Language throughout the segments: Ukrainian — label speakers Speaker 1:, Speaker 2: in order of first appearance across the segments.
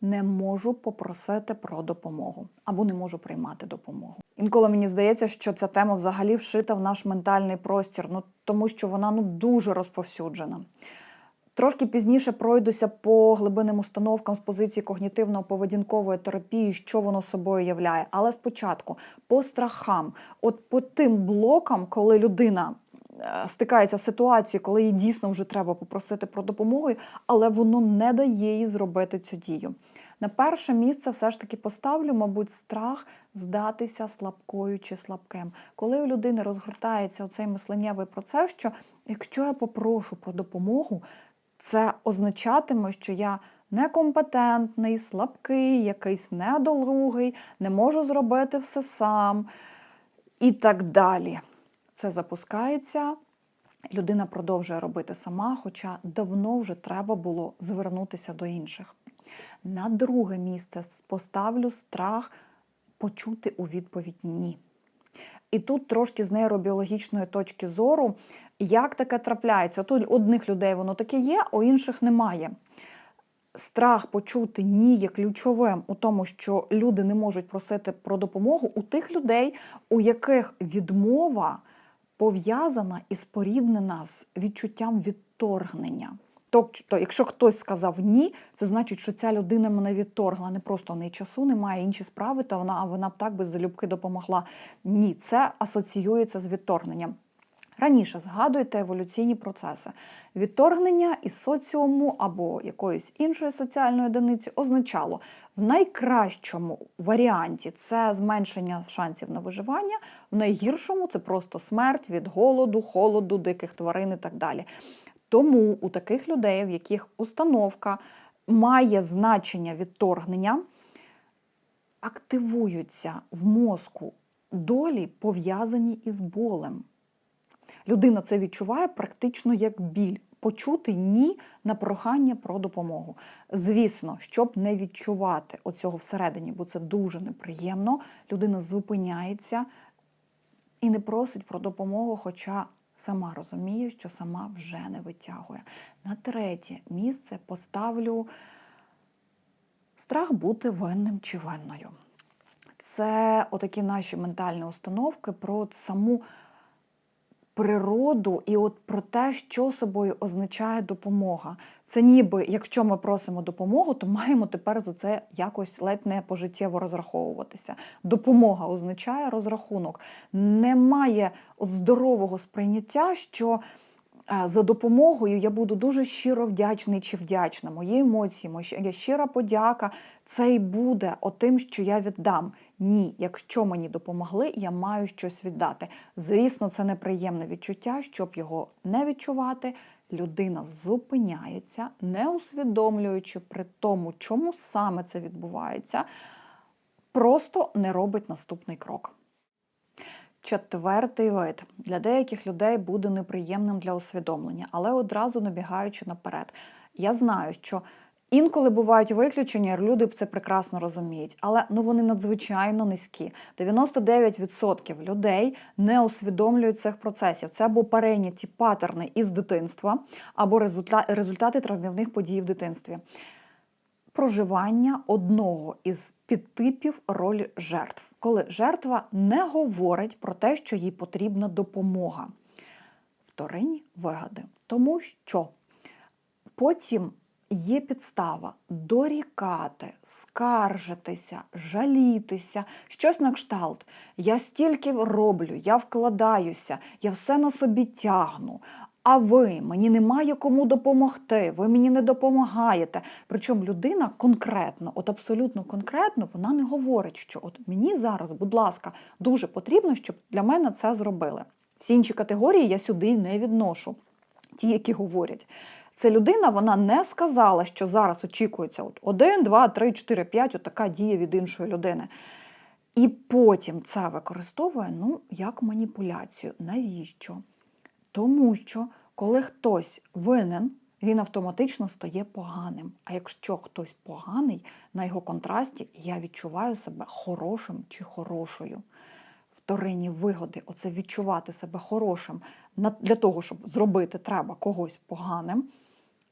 Speaker 1: не можу попросити про допомогу або не можу приймати допомогу. Інколи мені здається, що ця тема взагалі вшита в наш ментальний простір, ну тому що вона ну дуже розповсюджена. Трошки пізніше пройдуся по глибинним установкам з позиції когнітивно-поведінкової терапії, що воно собою являє. Але спочатку по страхам, от по тим блокам, коли людина стикається з ситуацією, коли їй дійсно вже треба попросити про допомогу, але воно не дає їй зробити цю дію. На перше місце все ж таки поставлю, мабуть, страх здатися слабкою чи слабким. Коли у людини розгортається оцей мисленнєвий процес, що якщо я попрошу про допомогу, це означатиме, що я некомпетентний, слабкий, якийсь недолугий, не можу зробити все сам і так далі. Це запускається. Людина продовжує робити сама, хоча давно вже треба було звернутися до інших. На друге місце поставлю страх почути у відповідь ні. І тут трошки з нейробіологічної точки зору, як таке трапляється. Тут одних людей воно таке є, а у інших немає. Страх почути ні є ключовим у тому, що люди не можуть просити про допомогу у тих людей, у яких відмова пов'язана і споріднена з відчуттям відторгнення. Тобто, якщо хтось сказав ні, це значить, що ця людина мене відторгла. Не просто в неї часу немає, інші справи, та вона, вона б так би залюбки допомогла. Ні, це асоціюється з відторгненням. Раніше згадуйте еволюційні процеси. Відторгнення із соціуму або якоїсь іншої соціальної одиниці означало в найкращому варіанті це зменшення шансів на виживання, в найгіршому це просто смерть від голоду, холоду, диких тварин і так далі. Тому у таких людей, в яких установка має значення відторгнення, активуються в мозку долі, пов'язані із болем. Людина це відчуває практично як біль. Почути ні на прохання про допомогу. Звісно, щоб не відчувати оцього всередині, бо це дуже неприємно, людина зупиняється і не просить про допомогу, хоча сама розуміє, що сама вже не витягує. На третє місце поставлю страх бути винним чи винною. Це отакі наші ментальні установки про саму природу і от про те, що собою означає допомога. Це ніби, якщо ми просимо допомогу, то маємо тепер за це якось ледь не пожиттєво розраховуватися. Допомога означає розрахунок. Немає от здорового сприйняття, що за допомогою я буду дуже щиро вдячний чи вдячна. Мої емоції, моя щира подяка це й буде отим, що я віддам. Ні, якщо мені допомогли, я маю щось віддати. Звісно, це неприємне відчуття, щоб його не відчувати. Людина зупиняється, не усвідомлюючи при тому, чому саме це відбувається, просто не робить наступний крок. Четвертий вид для деяких людей буде неприємним для усвідомлення, але одразу набігаючи наперед. Я знаю, що інколи бувають виключення, люди це прекрасно розуміють, але ну вони надзвичайно низькі. 99% людей не усвідомлюють цих процесів. Це або перейняті патерни із дитинства, або результати травмівних подій в дитинстві. Проживання одного із підтипів ролі жертв коли жертва не говорить про те, що їй потрібна допомога. Вторинні вигади. Тому що потім є підстава дорікати, скаржитися, жалітися, щось на кшталт. Я стільки роблю, я вкладаюся, я все на собі тягну. А ви мені немає кому допомогти, ви мені не допомагаєте. Причому людина конкретно, от абсолютно конкретно, вона не говорить, що от мені зараз, будь ласка, дуже потрібно, щоб для мене це зробили. Всі інші категорії я сюди не відношу, ті, які говорять. Це людина вона не сказала, що зараз очікується от 1, 2, 3, 4, 5, от така дія від іншої людини. І потім це використовує ну, як маніпуляцію. Навіщо? Тому що коли хтось винен, він автоматично стає поганим. А якщо хтось поганий, на його контрасті я відчуваю себе хорошим чи хорошою. Вторинні вигоди, оце відчувати себе хорошим для того, щоб зробити треба когось поганим.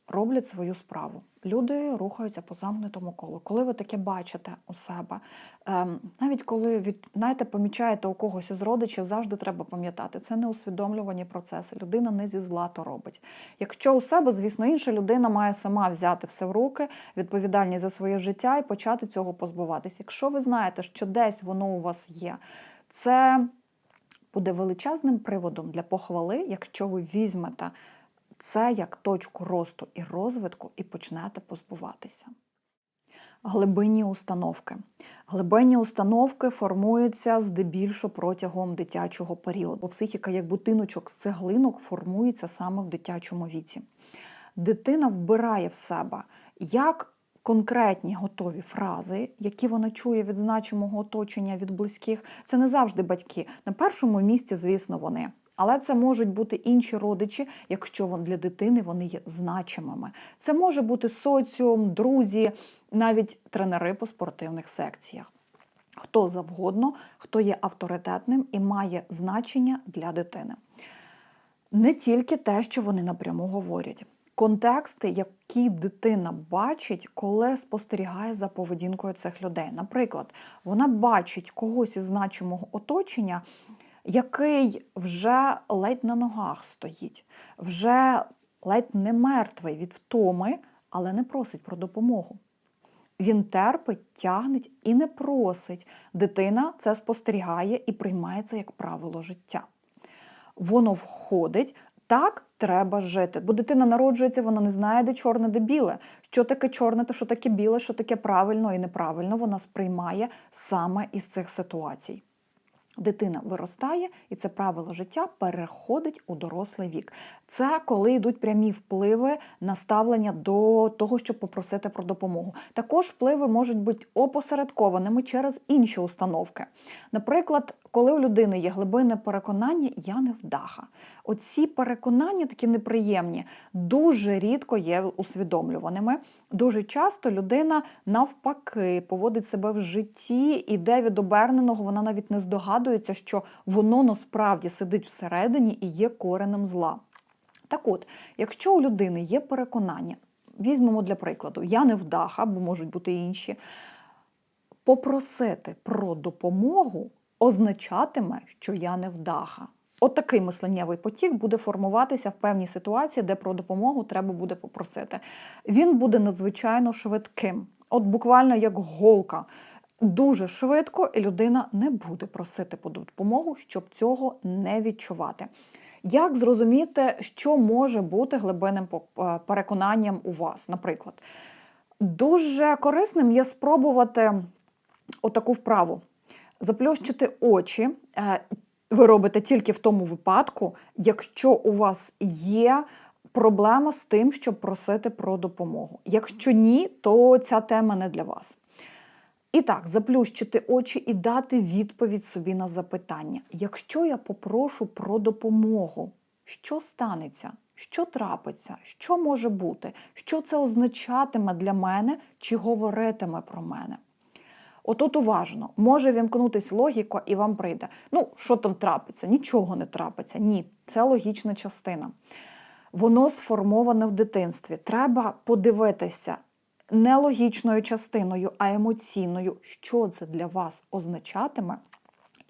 Speaker 1: Роблять свою справу. Люди рухаються по замкнутому колу. Коли ви таке бачите у себе, ем, навіть коли від знаєте, помічаєте у когось із родичів, завжди треба пам'ятати, це не усвідомлювані процеси. Людина не зі зла то робить. Якщо у себе, звісно, інша людина має сама взяти все в руки, відповідальність за своє життя і почати цього позбуватись. Якщо ви знаєте, що десь воно у вас є, це буде величезним приводом для похвали, якщо ви візьмете це як точку росту і розвитку і почнете позбуватися. Глибинні установки. Глибинні установки формуються здебільшого протягом дитячого періоду. Бо Психіка, як будиночок з цеглинок, формується саме в дитячому віці. Дитина вбирає в себе як конкретні готові фрази, які вона чує від значимого оточення, від близьких. Це не завжди батьки. На першому місці, звісно, вони. Але це можуть бути інші родичі, якщо для дитини вони є значимими. Це може бути соціум, друзі, навіть тренери по спортивних секціях. Хто завгодно, хто є авторитетним і має значення для дитини. Не тільки те, що вони напряму говорять. Контексти, які дитина бачить, коли спостерігає за поведінкою цих людей. Наприклад, вона бачить когось із значимого оточення, який вже ледь на ногах стоїть, вже ледь не мертвий від втоми, але не просить про допомогу. Він терпить, тягнеть і не просить. Дитина це спостерігає і приймає це як правило життя. Воно входить. Так треба жити, бо дитина народжується, вона не знає, де чорне, де біле. Що таке чорне, та що таке біле, що таке правильно і неправильно, вона сприймає саме із цих ситуацій. Дитина виростає, і це правило життя переходить у дорослий вік. Це коли йдуть прямі впливи на ставлення до того, щоб попросити про допомогу. Також впливи можуть бути опосередкованими через інші установки. Наприклад, коли у людини є глибинне переконання, я не вдаха. Оці переконання такі неприємні, дуже рідко є усвідомлюваними. Дуже часто людина навпаки поводить себе в житті, іде від оберненого, вона навіть не здогадується, що воно насправді сидить всередині і є коренем зла. Так от, якщо у людини є переконання, візьмемо для прикладу, я не вдаха, бо можуть бути інші, попросити про допомогу означатиме, що я не вдаха. От такий мисленнєвий потік буде формуватися в певній ситуації, де про допомогу треба буде попросити. Він буде надзвичайно швидким, от буквально як голка. Дуже швидко, і людина не буде просити про допомогу, щоб цього не відчувати. Як зрозуміти, що може бути глибинним е, переконанням у вас? Наприклад, дуже корисним є спробувати отаку вправу: заплющити очі. е, Ви робите тільки в тому випадку, якщо у вас є проблема з тим, щоб просити про допомогу. Якщо ні, то ця тема не для вас. І так, заплющити очі і дати відповідь собі на запитання. Якщо я попрошу про допомогу, що станеться? Що трапиться? Що може бути? Що це означатиме для мене чи говоритиме про мене? Отут уважно, може вімкнутись логіка, і вам прийде. Ну, що там трапиться? Нічого не трапиться. Ні, це логічна частина. Воно сформоване в дитинстві. Треба подивитися не логічною частиною, а емоційною, що це для вас означатиме,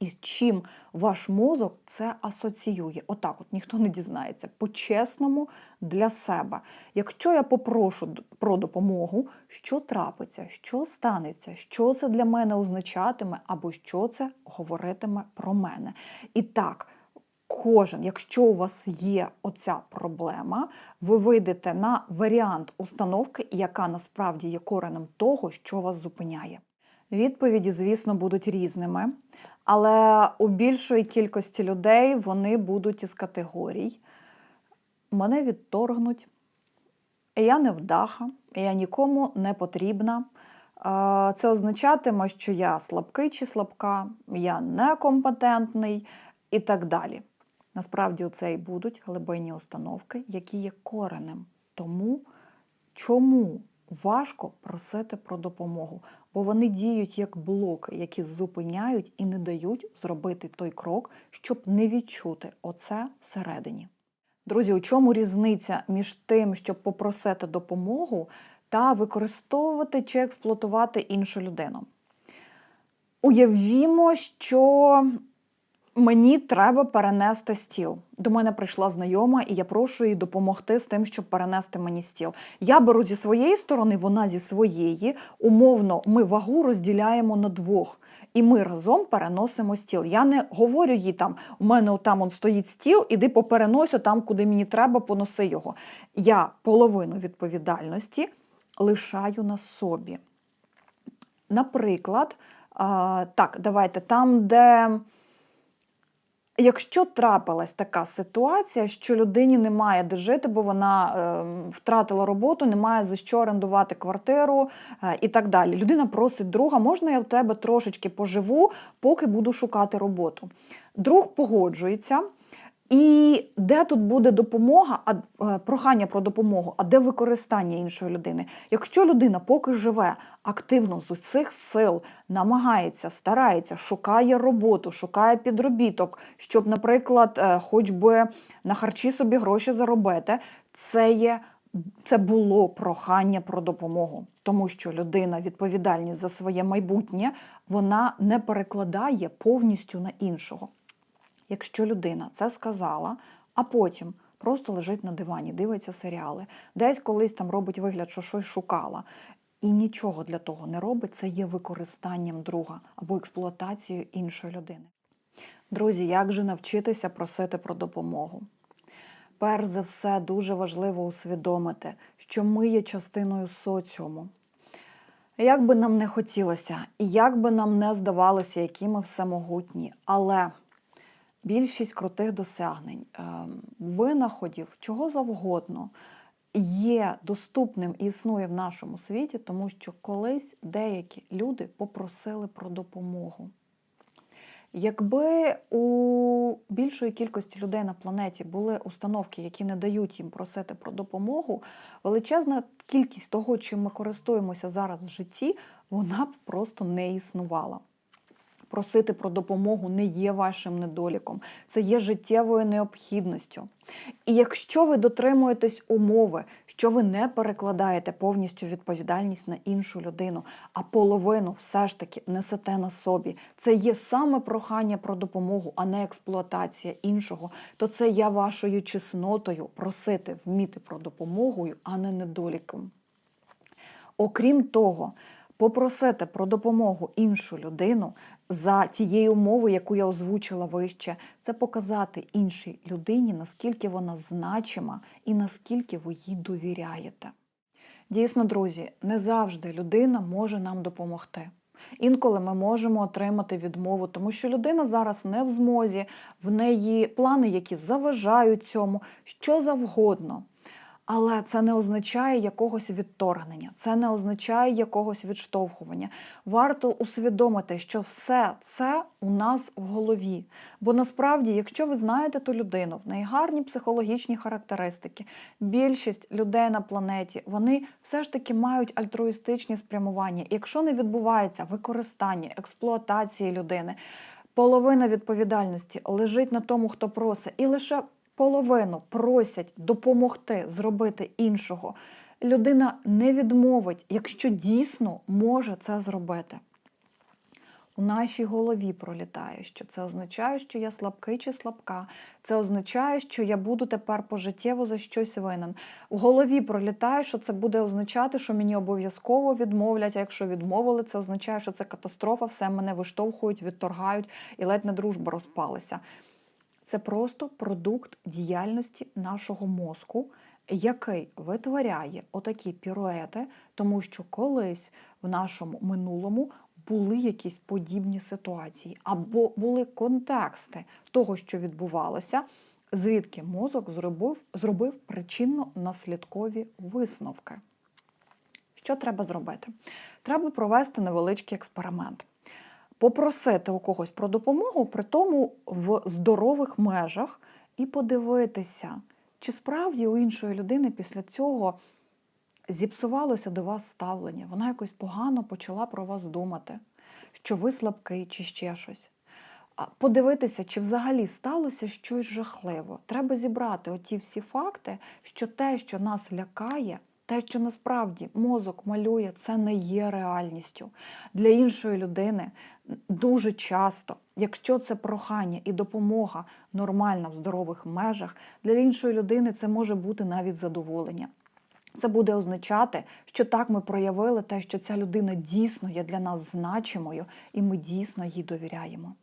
Speaker 1: і з чим ваш мозок це асоціює. Отак, от ніхто не дізнається. По-чесному для себе. Якщо я попрошу про допомогу, що трапиться, що станеться, що це для мене означатиме, або що це говоритиме про мене. І так. Кожен, якщо у вас є оця проблема, ви вийдете на варіант установки, яка насправді є коренем того, що вас зупиняє. Відповіді, звісно, будуть різними, але у більшої кількості людей вони будуть із категорій. Мене відторгнуть, я не вдаха, я нікому не потрібна. Це означатиме, що я слабкий чи слабка, я некомпетентний і так далі. Насправді, це і будуть глибинні установки, які є коренем. Тому чому важко просити про допомогу? Бо вони діють як блоки, які зупиняють і не дають зробити той крок, щоб не відчути оце всередині. Друзі, у чому різниця між тим, щоб попросити допомогу та використовувати чи експлуатувати іншу людину? Уявімо, що мені треба перенести стіл. До мене прийшла знайома, і я прошу її допомогти з тим, щоб перенести мені стіл. Я беру зі своєї сторони, вона зі своєї. Умовно, ми вагу розділяємо на двох. І ми разом переносимо стіл. Я не говорю їй там, у мене там он стоїть стіл, іди попереносю там, куди мені треба, поноси його. Я половину відповідальності лишаю на собі. Наприклад, так, давайте там, де. Якщо трапилась така ситуація, що людині немає де жити, бо вона е, втратила роботу, немає за що орендувати квартиру е, і так далі. Людина просить друга, можна я в тебе трошечки поживу, поки буду шукати роботу. Друг погоджується. І де тут буде допомога, а е, прохання про допомогу, а де використання іншої людини? Якщо людина поки живе активно з усіх сил, намагається, старається, шукає роботу, шукає підробіток, щоб, наприклад, е, хоч би на харчі собі гроші заробити, це є. Це було прохання про допомогу, тому що людина відповідальність за своє майбутнє вона не перекладає повністю на іншого. Якщо людина це сказала, а потім просто лежить на дивані, дивиться серіали, десь колись там робить вигляд, що щось шукала, і нічого для того не робить, це є використанням друга або експлуатацією іншої людини. Друзі, як же навчитися просити про допомогу? Перш за все, дуже важливо усвідомити, що ми є частиною соціуму. Як би нам не хотілося, і як би нам не здавалося, які ми всемогутні, але більшість крутих досягнень, ем, винаходів, чого завгодно є доступним і існує в нашому світі, тому що колись деякі люди попросили про допомогу. Якби у більшої кількості людей на планеті були установки, які не дають їм просити про допомогу, величезна кількість того, чим ми користуємося зараз в житті, вона б просто не існувала. Просити про допомогу не є вашим недоліком, це є життєвою необхідністю. І якщо ви дотримуєтесь умови, що ви не перекладаєте повністю відповідальність на іншу людину, а половину все ж таки несете на собі, це є саме прохання про допомогу, а не експлуатація іншого, то це є вашою чеснотою просити вміти про допомогу, а не недоліком. Окрім того, попросити про допомогу іншу людину за тією умовою, яку я озвучила вище, це показати іншій людині, наскільки вона значима і наскільки ви їй довіряєте. Дійсно, друзі, не завжди людина може нам допомогти. Інколи ми можемо отримати відмову, тому що людина зараз не в змозі, в неї плани, які заважають цьому, що завгодно. Але це не означає якогось відторгнення, це не означає якогось відштовхування. Варто усвідомити, що все це у нас в голові. Бо насправді, якщо ви знаєте ту людину, в неї гарні психологічні характеристики, більшість людей на планеті вони все ж таки мають альтруїстичні спрямування. Якщо не відбувається використання, експлуатації людини, половина відповідальності лежить на тому, хто просить, і лише половину просять допомогти зробити іншого, людина не відмовить, якщо дійсно може це зробити. У нашій голові пролітає, що це означає, що я слабкий чи слабка. Це означає, що я буду тепер пожиттєво за щось винен. У голові пролітає, що це буде означати, що мені обов'язково відмовлять. А якщо відмовили, це означає, що це катастрофа, все мене виштовхують, відторгають і ледь не дружба розпалася. Це просто продукт діяльності нашого мозку, який витворяє отакі піруети, тому що колись в нашому минулому були якісь подібні ситуації, або були контексти того, що відбувалося, звідки мозок зробив, зробив причинно-наслідкові висновки. Що треба зробити? Треба провести невеличкий експеримент попросити у когось про допомогу, при тому в здорових межах, і подивитися, чи справді у іншої людини після цього зіпсувалося до вас ставлення, вона якось погано почала про вас думати, що ви слабкий чи ще щось. а, подивитися, чи взагалі сталося щось жахливо. Треба зібрати оті всі факти, що те, що нас лякає, те, що насправді мозок малює, це не є реальністю. Для іншої людини дуже часто, якщо це прохання і допомога нормальна в здорових межах, для іншої людини це може бути навіть задоволення. Це буде означати, що так ми проявили те, що ця людина дійсно є для нас значимою, і ми дійсно їй довіряємо.